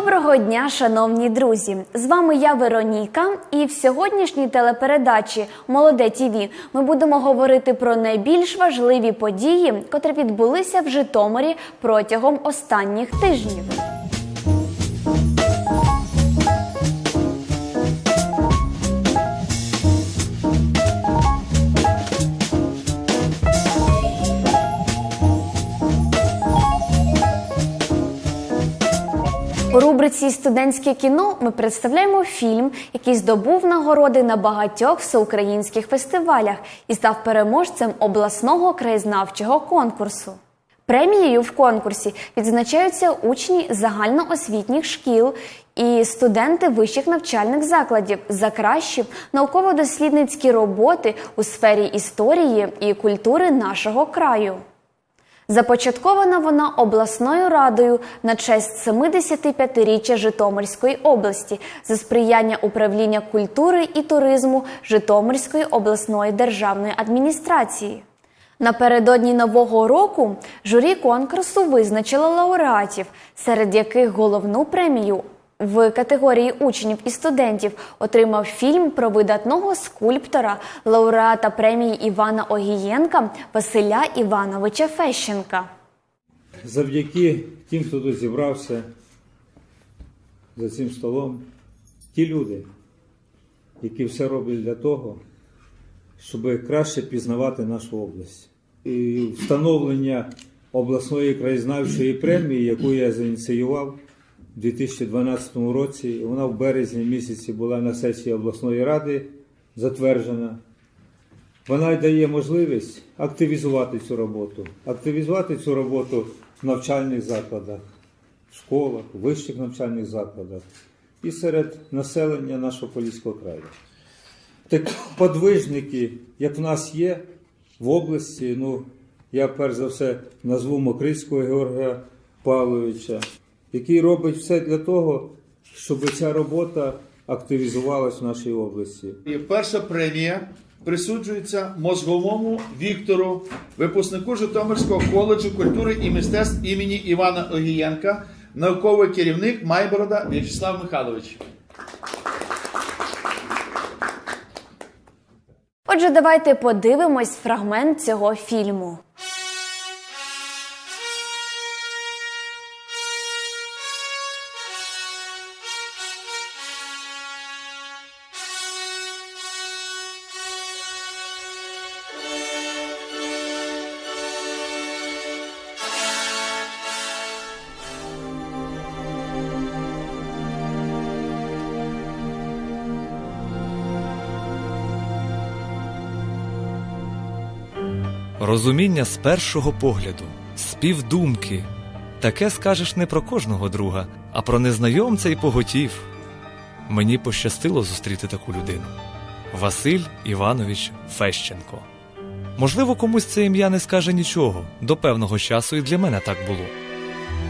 Доброго дня, шановні друзі! З вами я Вероніка, і в сьогоднішній телепередачі Молоде ТІВІ ми будемо говорити про найбільш важливі події, котрі відбулися в Житомирі протягом останніх тижнів. Рубриці Студентське кіно ми представляємо фільм, який здобув нагороди на багатьох всеукраїнських фестивалях і став переможцем обласного краєзнавчого конкурсу. Премією в конкурсі відзначаються учні загальноосвітніх шкіл і студенти вищих навчальних закладів за кращі науково-дослідницькі роботи у сфері історії і культури нашого краю. Започаткована вона обласною радою на честь 75-річчя Житомирської області за сприяння управління культури і туризму Житомирської обласної державної адміністрації. Напередодні нового року журі конкурсу визначило лауреатів, серед яких головну премію в категорії учнів і студентів отримав фільм про видатного скульптора, лауреата премії Івана Огієнка Василя Івановича Фещенка. завдяки тим, хто тут зібрався за цим столом, ті люди, які все роблять для того, щоб краще пізнавати нашу область. І встановлення обласної краєзнавчої премії, яку я зініціював у 2012 році, вона в березні місяці була на сесії обласної ради затверджена. Вона дає можливість активізувати цю роботу, активізувати цю роботу в навчальних закладах, в школах, в вищих навчальних закладах і серед населення нашого Поліського краю. Так подвижники, як в нас є в області, ну я перш за все назву Мокрицького Георгія Павловича, який робить все для того, щоб ця робота активізувалась в нашій області. І перша премія присуджується мозговому Віктору, випускнику Житомирського коледжу культури і мистецтв імені Івана Огієнка, науковий керівник Майборода В'ячеслав Михайлович. Отже, давайте подивимось фрагмент цього фільму. Розуміння з першого погляду, співдумки. Таке скажеш не про кожного друга, а про незнайомця і поготів. Мені пощастило зустріти таку людину Василь Іванович Фещенко. Можливо, комусь це ім'я не скаже нічого, до певного часу і для мене так було.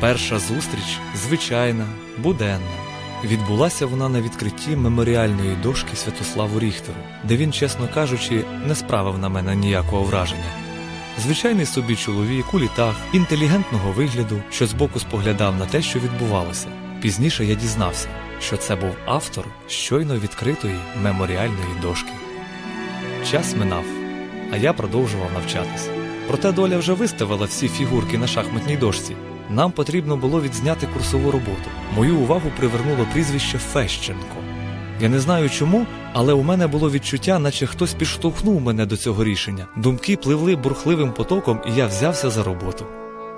Перша зустріч звичайна, буденна. Відбулася вона на відкритті меморіальної дошки Святославу Ріхтеру, де він, чесно кажучи, не справив на мене ніякого враження. Звичайний собі чоловік у літах, інтелігентного вигляду, що збоку споглядав на те, що відбувалося. Пізніше я дізнався, що це був автор щойно відкритої меморіальної дошки. Час минав, а я продовжував навчатись. Проте доля вже виставила всі фігурки на шахматній дошці. Нам потрібно було відзняти курсову роботу. Мою увагу привернуло прізвище Фещенко. Я не знаю чому, але у мене було відчуття, наче хтось підштовхнув мене до цього рішення. Думки пливли бурхливим потоком, і я взявся за роботу.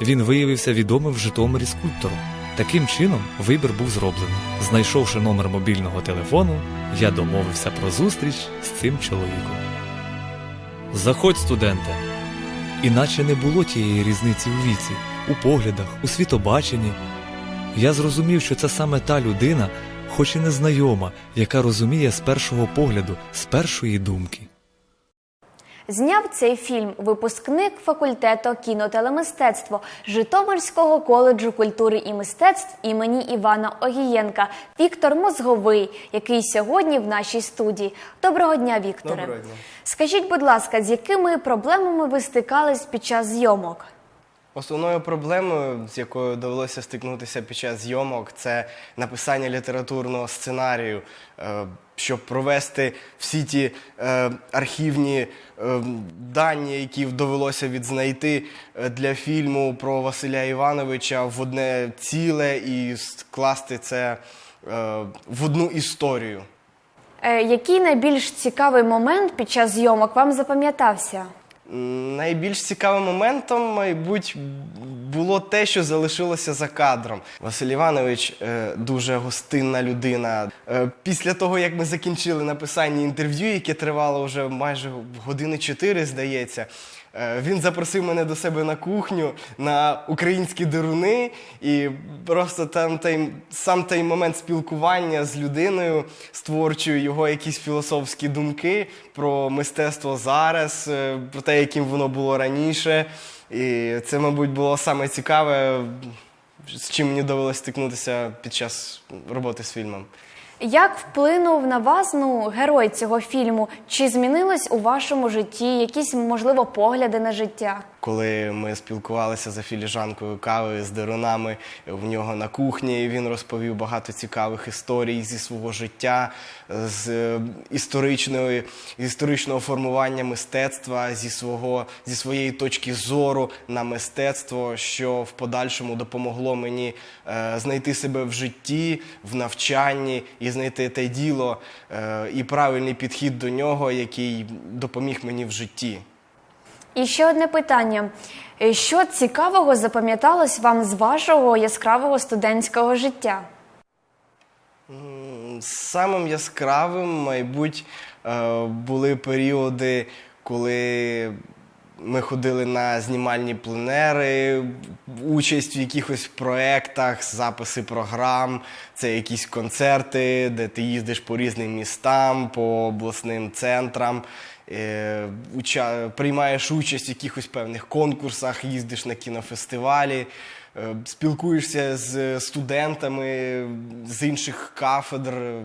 Він виявився відомим в Житомирі скульптором. Таким чином, вибір був зроблений. Знайшовши номер мобільного телефону, я домовився про зустріч з цим чоловіком. Заходь, студенте. Іначе не було тієї різниці у віці, у поглядах, у світобаченні. Я зрозумів, що це саме та людина, хоч і незнайома, яка розуміє з першого погляду, з першої думки. Зняв цей фільм випускник факультету кінотелемистецтво Житомирського коледжу культури і мистецтв імені Івана Огієнка Віктор Мозговий, який сьогодні в нашій студії. Доброго дня, Вікторе. Доброго дня. Скажіть, будь ласка, з якими проблемами ви стикались під час зйомок? Основною проблемою, з якою довелося стикнутися під час зйомок, це написання літературного сценарію, Е, щоб провести всі ті е, архівні е, дані, які довелося відзнайти для фільму про Василя Івановича в одне ціле і скласти це в одну історію. Який найбільш цікавий момент під час зйомок вам запам'ятався? Найбільш цікавим моментом, мабуть, було те, що залишилося за кадром. Василь Іванович е, дуже гостинна людина. Е, після того, як ми закінчили написання інтерв'ю, яке тривало вже майже години чотири, здається. Е, Він запросив мене до себе на кухню на українські деруни, і просто там той, сам той момент спілкування з людиною, з творчою, його якісь філософські думки про мистецтво зараз, е, про те, яким воно було раніше. І це, мабуть, було саме цікаве, з чим мені довелося стикнутися під час роботи з фільмом. Як вплинув на вас ну, герой цього фільму? Чи змінилось у вашому житті якісь, можливо, погляди на життя? Коли ми спілкувалися за філіжанкою кави з дерунами в нього на кухні, він розповів багато цікавих історій зі свого життя, з е, історичної, історичного формування мистецтва, зі, свого, зі своєї точки зору на мистецтво, що в подальшому допомогло мені е, знайти себе в житті, в навчанні і знайти те діло е, і правильний підхід до нього, який допоміг мені в житті. І ще одне питання: Е, що цікавого запам'яталось вам з вашого яскравого студентського життя? Самим яскравим, мабуть, е, були періоди, коли ми ходили на знімальні пленери, участь в якихось проєктах, записи програм, це якісь концерти, де ти їздиш по різним містам, по обласним центрам, е, приймаєш участь в якихось певних конкурсах, їздиш на кінофестивалі. Е, спілкуєшся з студентами з інших кафедр, е,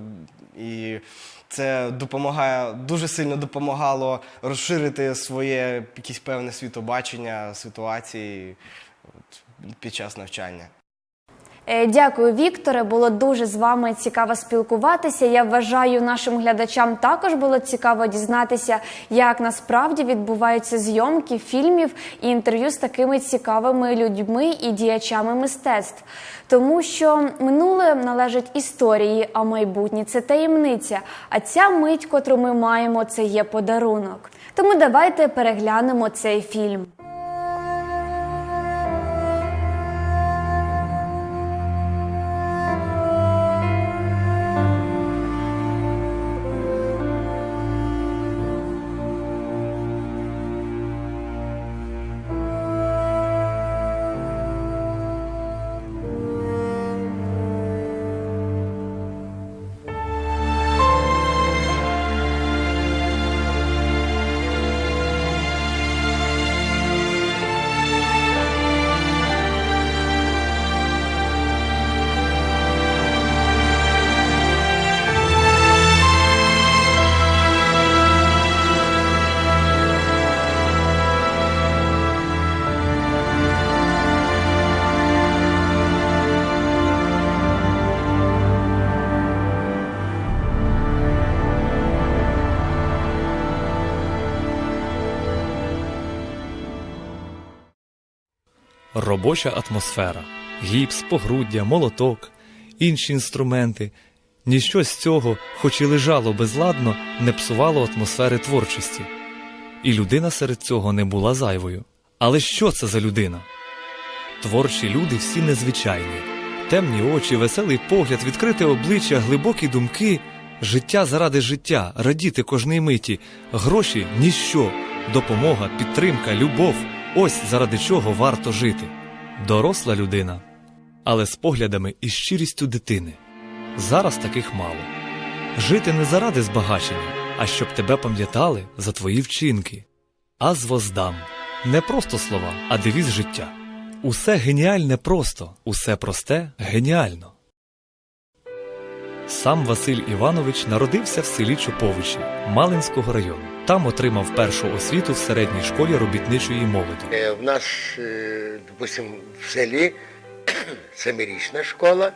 і це допомагає дуже сильно допомагало розширити своє якесь певне світобачення ситуації от, під час навчання. Е, Дякую, Вікторе. Було дуже з вами цікаво спілкуватися. Я вважаю, нашим глядачам також було цікаво дізнатися, як насправді відбуваються зйомки фільмів і інтерв'ю з такими цікавими людьми і діячами мистецтв. Тому що минуле належить історії, а майбутнє це таємниця. А ця мить, котру ми маємо, це є подарунок. Тому давайте переглянемо цей фільм. Робоча атмосфера, гіпс, погруддя, молоток, інші інструменти. Ніщо з цього, хоч і лежало безладно, не псувало атмосфери творчості. І людина серед цього не була зайвою. Але що це за людина? Творчі люди всі незвичайні. Темні очі, веселий погляд, відкрите обличчя, глибокі думки, життя заради життя, радіти кожній миті, гроші ніщо, допомога, підтримка, любов ось заради чого варто жити. Доросла людина, але з поглядами і щирістю дитини. Зараз таких мало. Жити не заради збагачення, а щоб тебе пам'ятали за твої вчинки. Аз воздам не просто слова, а девіз життя. Усе геніальне просто, усе просте геніально. Сам Василь Іванович народився в селі Чоповичі Малинського району. Там отримав першу освіту в середній школі робітничої молоді. Е, В нас, е, допустим, в селі семирічна школа,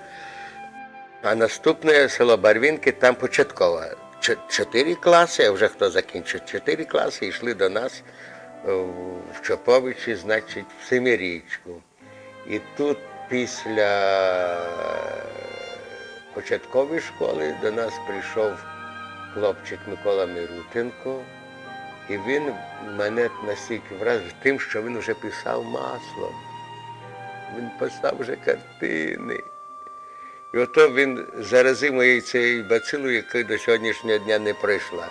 а наступне село Барвінки, там початкова. Чо- Чотири класи, а вже хто закінчив чотири класи, йшли до нас е, в Чоповичі, значить, в Семирічку. І тут після початкової школи до нас прийшов хлопчик Микола Мирутенко. І він мене настільки вразив тим, що він вже писав маслом. Він писав вже картини. І ото він заразив моєю цією бацилою, яка до сьогоднішнього дня не пройшла.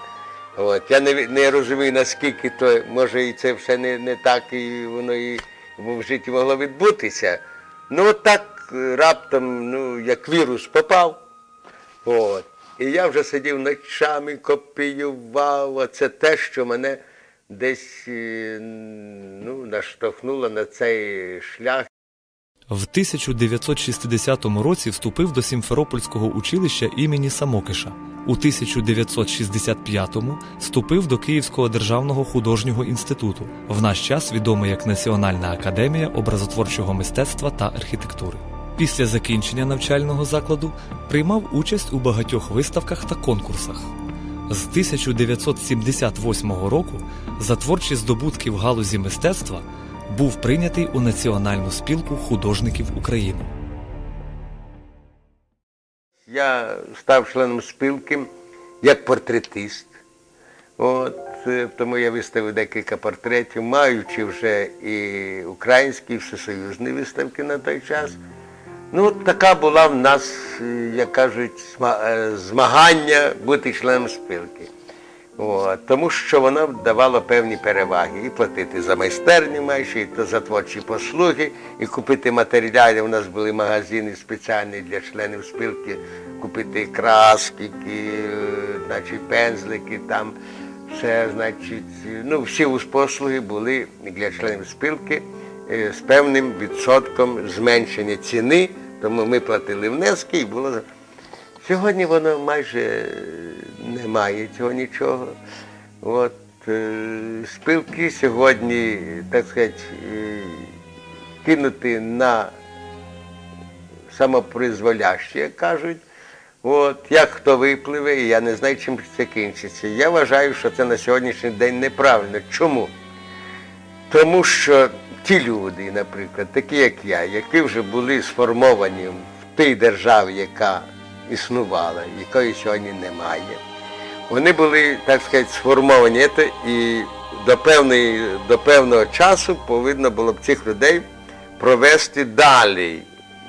От. Я не, не розумію, наскільки то, може, і це все не, не так, і воно і в житті могло відбутися. Ну, от так е, раптом, ну, як вірус попав. От. І я вже сидів ночами, копіював. Оце те, що мене десь е, ну, наштовхнуло на цей шлях. В 1960 році вступив до Сімферопольського училища імені Самокиша. У 1965-му вступив до Київського державного художнього інституту, в наш час відомий як Національна академія образотворчого мистецтва та архітектури. Після закінчення навчального закладу приймав участь у багатьох виставках та конкурсах. З 1978 року за творчі здобутки в галузі мистецтва був прийнятий у Національну спілку художників України. Я став членом спілки як портретист. От, е, тому я виставив декілька портретів, маючи вже і українські, і всесоюзні виставки на той час. Ну, така була в нас, е, як кажуть, е, змагання бути членом спілки. От, тому що воно давало певні переваги. І платити за майстерню майже, і за творчі послуги, і купити матеріали. У нас були магазини спеціальні для членів спілки, купити краски, е, значить, пензлики, там все, значить, ну, всі послуги були для членів спілки з певним відсотком зменшення ціни, тому ми платили внески і було. Сьогодні воно майже е, немає цього нічого. От, е, спілки сьогодні, так сказати, е, кинути на самопризволяще, як кажуть. От, як хто випливе, я не знаю, чим це кінчиться. Я вважаю, що це на сьогоднішній день неправильно. Чому? Тому що ті люди, наприклад, такі як я, які вже були сформовані в тій державі, яка існувала, якої сьогодні немає, вони були, так сказати, сформовані і до, певної, до певного часу повинно було б цих людей провести далі,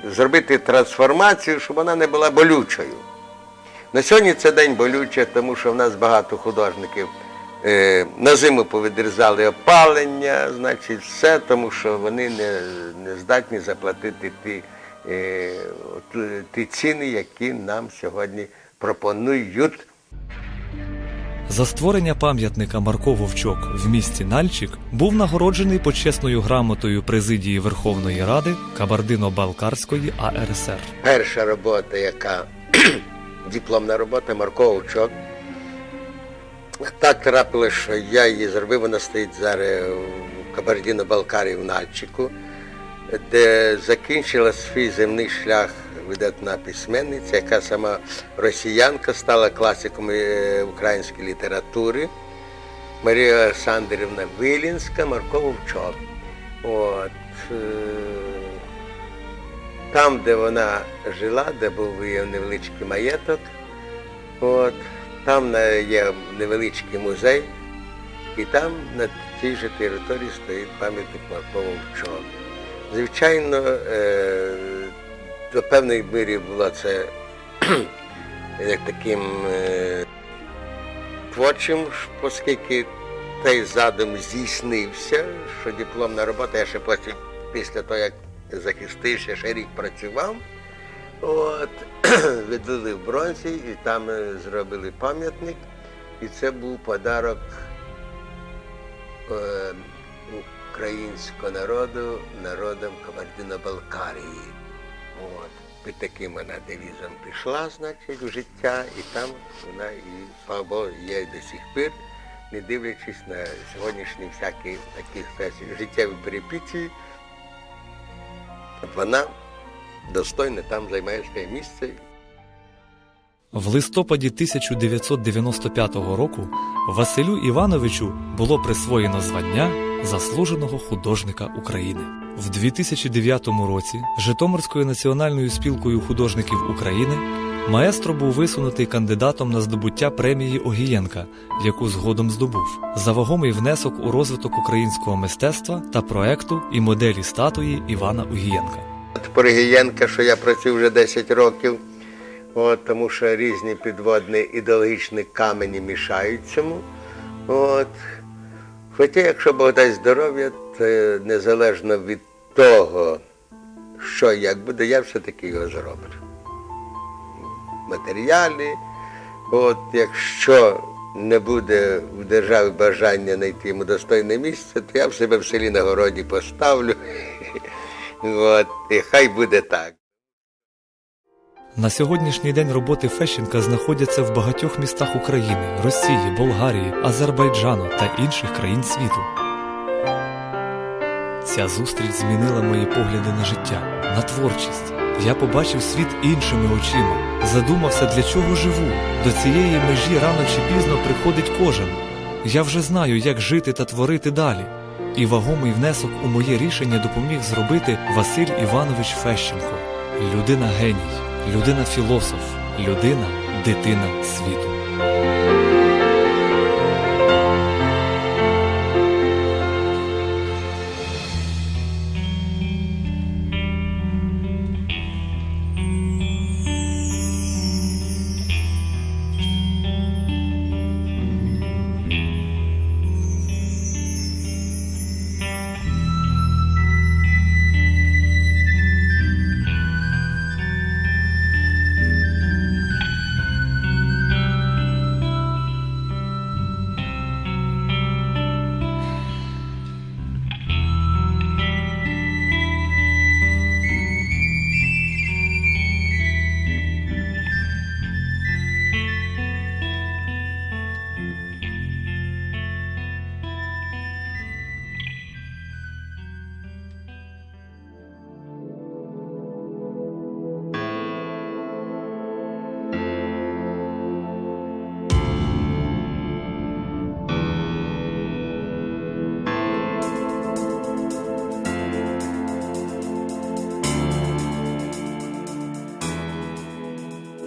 зробити трансформацію, щоб вона не була болючою. На сьогодні це день болюче, тому що в нас багато художників на зиму повідрізали опалення, значить, все, тому що вони не, не здатні заплатити ті, е, е, ті ціни, які нам сьогодні пропонують. За створення пам'ятника Марко Вовчок в місті Нальчик був нагороджений почесною грамотою президії Верховної Ради Кабардино-Балкарської АРСР. Перша робота, яка дипломна робота Марко Овчок. Так трапилося, що я її зробив, вона стоїть зараз в Кабардино-Балкарії в Нальчику, де закінчила свій земний шлях видатна письменниця, яка сама росіянка стала класиком е, української літератури. Марія Олександрівна Вилінська, Марко Вовчок. От, е, там, де вона жила, де був її невеличкий маєток, от, там є невеличкий музей, і там на цій же території стоїть пам'ятник Марко Вовчок. Звичайно, е, до певної мірі було це як таким е, творчим, оскільки той задум здійснився, що дипломна робота, я ще після того, як захистився, ще рік працював. От, відвели в бронзі і там е, зробили пам'ятник. І це був подарок е, українського народу народам Кабардино-Балкарії. От. Під таким вона девізом пішла, значить, в життя, і там вона і, слава Богу, є до сих пір. не дивлячись на сьогоднішні всякі такі життєві перипетії, вона достойно там займає своє місце. В листопаді 1995 року Василю Івановичу було присвоєно звання заслуженого художника України. В 2009 році Житомирською національною спілкою художників України маестро був висунутий кандидатом на здобуття премії Огієнка, яку згодом здобув, за вагомий внесок у розвиток українського мистецтва та проекту і моделі статуї Івана Огієнка. От Поргієнка, що я працюю вже 10 років, от, тому що різні підводні ідеологічні камені мішають цьому. От. Хоча, якщо Бог дасть здоров'я, то незалежно від того, що як буде, я все-таки його зроблю. Матеріалі, от, якщо не буде в державі бажання знайти йому достойне місце, то я в себе в селі на городі поставлю. От, і хай буде так. На сьогоднішній день роботи Фещенка знаходяться в багатьох містах України, Росії, Болгарії, Азербайджану та інших країн світу. Ця зустріч змінила мої погляди на життя, на творчість. Я побачив світ іншими очима, задумався, для чого живу. До цієї межі рано чи пізно приходить кожен. Я вже знаю, як жити та творити далі. І вагомий внесок у моє рішення допоміг зробити Василь Іванович Фещенко. Людина геній, людина філософ, людина дитина світу.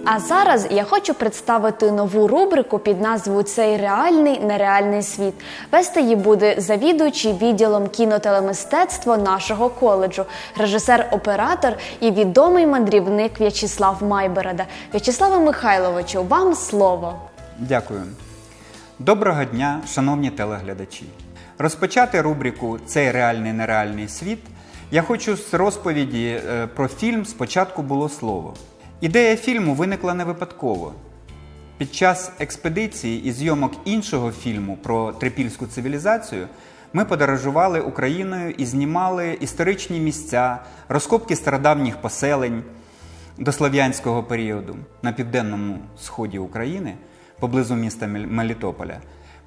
А зараз я хочу представити нову рубрику під назвою Цей реальний нереальний світ. Вести її буде завідуючий відділом кінотелемистецтва нашого коледжу, режисер-оператор і відомий мандрівник В'ячеслав Майборода. В'ячеславе Михайловичу, вам слово. Дякую. Доброго дня, шановні телеглядачі. Розпочати рубрику Цей реальний нереальний світ я хочу з розповіді е, про фільм Спочатку було слово. Ідея фільму виникла не випадково. Під час експедиції і зйомок іншого фільму про трипільську цивілізацію ми подорожували Україною і знімали історичні місця, розкопки стародавніх поселень до слов'янського періоду на південному сході України, поблизу міста Мелітополя.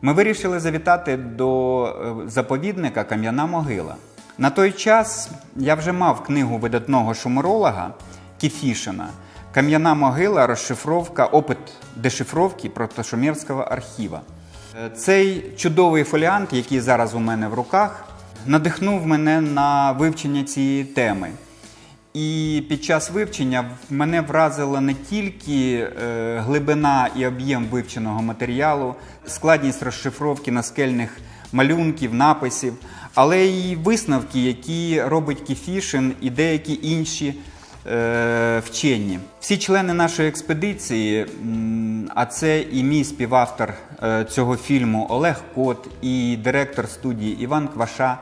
Ми вирішили завітати до е, заповідника Кам'яна Могила. На той час я вже мав книгу видатного шумеролога Кіфішина Кам'яна могила, розшифровка, опит дешифровки протошумерського архіва. Е, Цей чудовий фоліант, який зараз у мене в руках, надихнув мене на вивчення цієї теми. І під час вивчення мене вразила не тільки е, глибина і об'єм вивченого матеріалу, складність розшифровки наскельних малюнків, написів, але й висновки, які робить Кіфішин і деякі інші вчені. Всі члени нашої експедиції, а це і мій співавтор е, цього фільму Олег Кот, і директор студії Іван Кваша.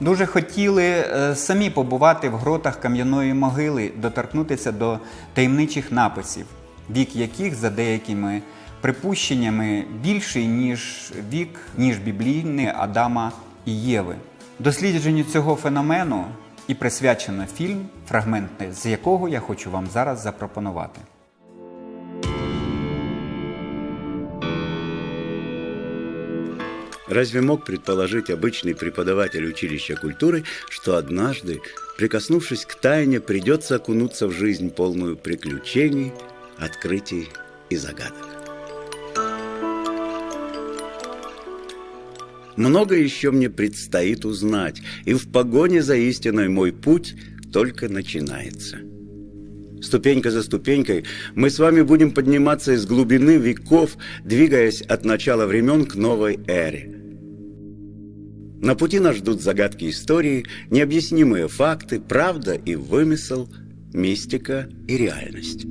Дуже хотіли е, самі побувати в гротах кам'яної могили, доторкнутися до таємничих написів, вік яких за деякими припущеннями більший ніж вік, ніж біблійний Адама і Єви. Дослідженню цього феномену і присвячено фільм, фрагменти з якого я хочу вам зараз запропонувати. Разве мог предположить обычный преподаватель училища культуры, что однажды, прикоснувшись к тайне, придется окунуться в жизнь полную приключений, открытий и загадок? Много еще мне предстоит узнать, и в погоне за истиной мой путь только начинается. Ступенька за ступенькой мы с вами будем подниматься из глубины веков, двигаясь от начала времен к новой эре. На пути нас ждут загадки истории, необъяснимые факты, правда и вымысел, мистика и реальность.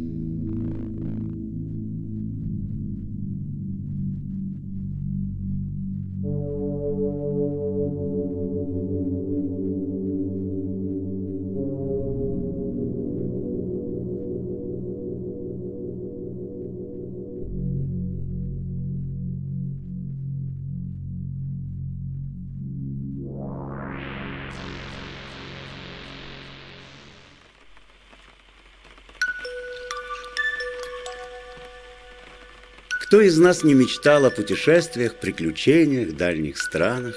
Кто из нас не мечтал о путешествиях, приключениях, дальних странах?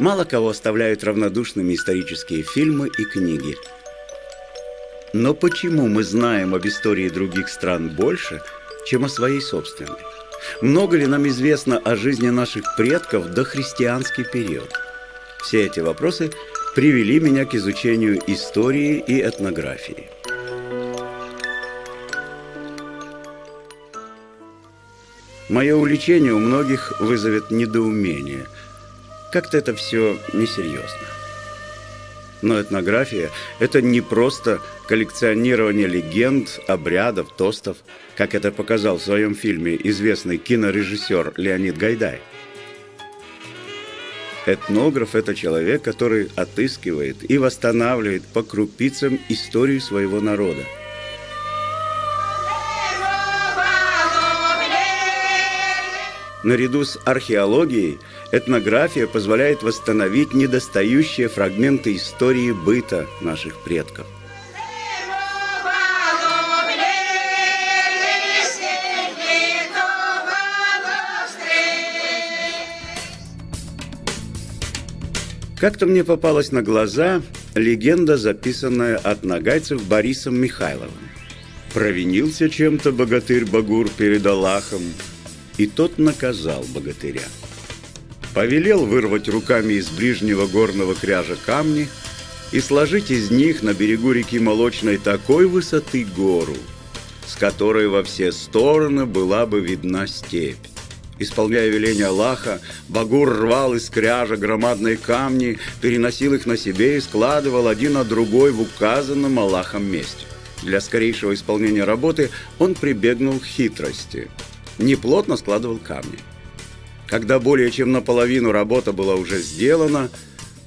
Мало кого оставляют равнодушными исторические фильмы и книги. Но почему мы знаем об истории других стран больше, чем о своей собственной? Много ли нам известно о жизни наших предков в дохристианский период? Все эти вопросы привели меня к изучению истории и этнографии. Мое увлечение у многих вызовет недоумение. Как-то это все несерьезно. Но этнография – это не просто коллекционирование легенд, обрядов, тостов, как это показал в своем фильме известный кинорежиссер Леонид Гайдай. Этнограф – это человек, который отыскивает и восстанавливает по крупицам историю своего народа. Наряду с археологией, этнография позволяет восстановить недостающие фрагменты истории быта наших предков. Как-то мне попалась на глаза легенда, записанная от нагайцев Борисом Михайловым. Провинился чем-то богатырь Багур перед Аллахом, и тот наказал богатыря. Повелел вырвать руками из ближнего горного кряжа камни и сложить из них на берегу реки Молочной такой высоты гору, с которой во все стороны была бы видна степь. Исполняя веление Аллаха, Багур рвал из кряжа громадные камни, переносил их на себе и складывал один на другой в указанном Аллахом месте. Для скорейшего исполнения работы он прибегнул к хитрости. Неплотно складывал камни. Когда более чем наполовину работа была уже сделана,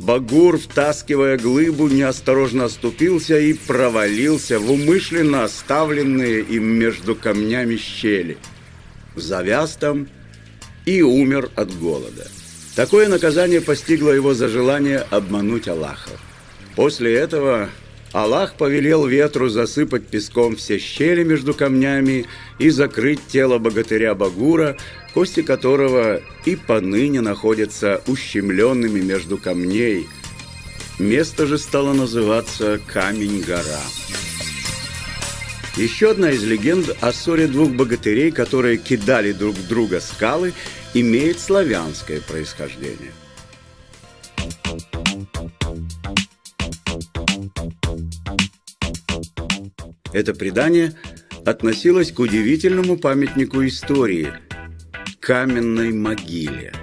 Багур, втаскивая глыбу, неосторожно оступился и провалился в умышленно оставленные им между камнями щели. Завяз там и умер от голода. Такое наказание постигло его за желание обмануть Аллаха. После этого Аллах повелел ветру засыпать песком все щели между камнями и закрыть тело богатыря Багура, кости которого и поныне находятся ущемленными между камней. Место же стало называться Камень-гора. Еще одна из легенд о ссоре двух богатырей, которые кидали друг друга скалы, имеет славянское происхождение. Это предание относилось к удивительному памятнику истории – каменной могиле.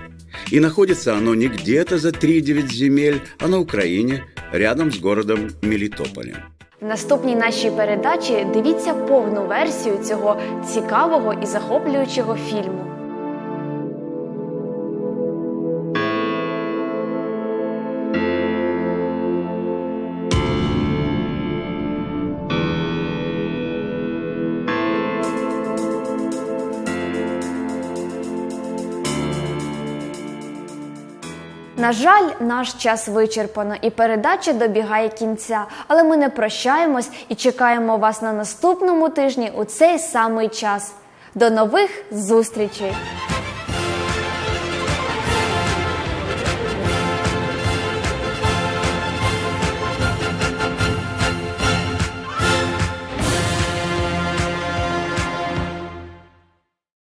И находится оно не где-то за 3-9 земель, а на Украине, рядом с городом Мелітополем. В наступній нашій передачі дивіться повну версію цього цікавого і захоплюючого фільму. На жаль, наш час вичерпано і передача добігає кінця, але ми не прощаємось і чекаємо вас на наступному тижні у цей самий час. До нових зустрічей!